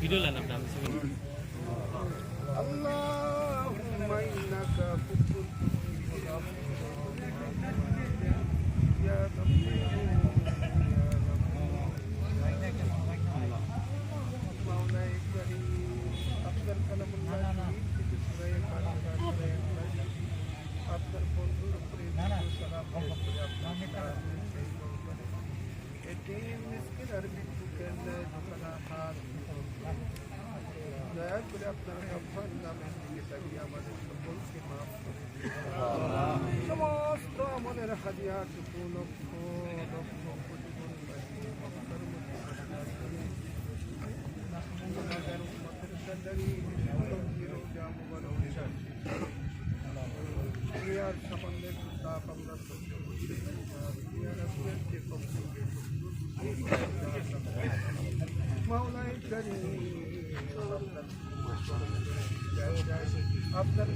Video line আপনি আমি করে আপনার গফর নামের দিকে তাকিয়ে আমাদের সকলকে মাফ করে। সমস্ত আমাদের হাজিয়াটুকু লক্ষ লক্ষ কোটি কোটি। আমাদের উম্মতের সাদারি রোজা কষ্টকে মাওলাই আপনার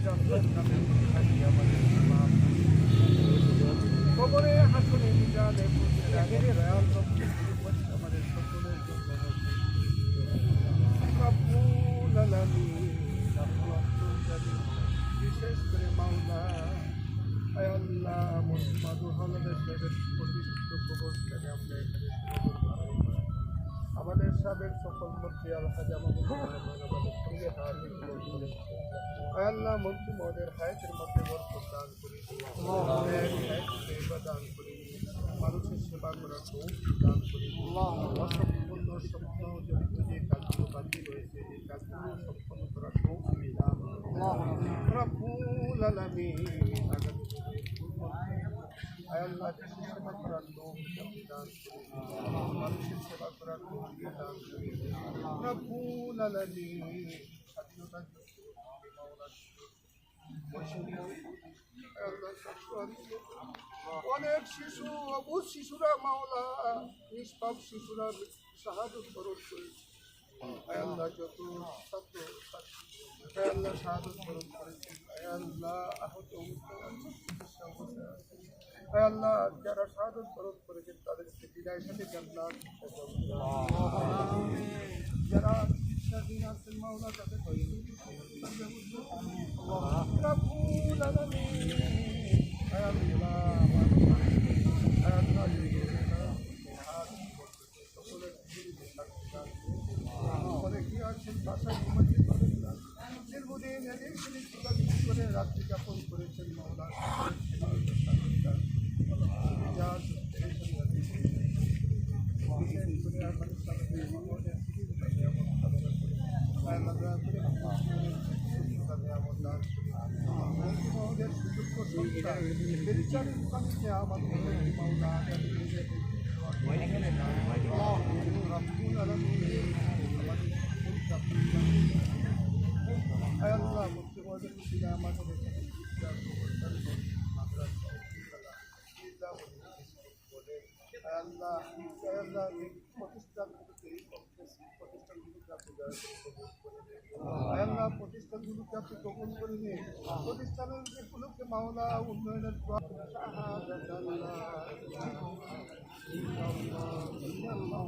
কবরে হাসনে মিজানে দয়াল রব্বি আমাদের সকলের জন্য বিশেষ করে মাওলা আল্লাহ মোহাম্মদ হামদের প্রতিষ্ঠিত আমরা এখানে আমাদের সাবেক সকল মন্ত্রী আলহাজ আমাদের সঙ্গে মন্ত্রী মহোদয়ের হায়াতের মধ্যে বরকত দান করে দিন। করে। মানুষের সেবা করার দান করে অসম্পূর্ণ স্বপ্ন জড়িত যে কাজগুলো বাকি রয়েছে এই কাজগুলো সম্পন্ন করার তৌফিক দান করে অনেক শিশু অবুধ শিশুরা মাওলা, নিষ্পাপ শিশুরা শাহাদত বরণ করেছে। আয় আল্লাহ যত ছাত্র বরণ করেছে আয় আল্লাহ আহত অবস্থায় আল্লাহ যারা শাহাদত বরণ করেছেন তাদেরকে বিদায় সাথে জান্নাত যারা। অনেকে আছেন বাসায় ঘুমাতে পারেন না দীর্ঘদিন এদিক সেদিক ছোটাছুটি করে রাত্রি যাপন করেছেন মাওলা সকলের শান্তি দান করুন। যা পেরেছেন রাত্রি বিশেষ করে আমার সাথে আমাদের জীবনটাকে আয় আল্লাহ এই প্রতিষ্ঠানগুলোকে আপনি কবুল করে নিন প্রতিষ্ঠানের যেগুলোকে মাওলা উন্নয়নের আল্লাহ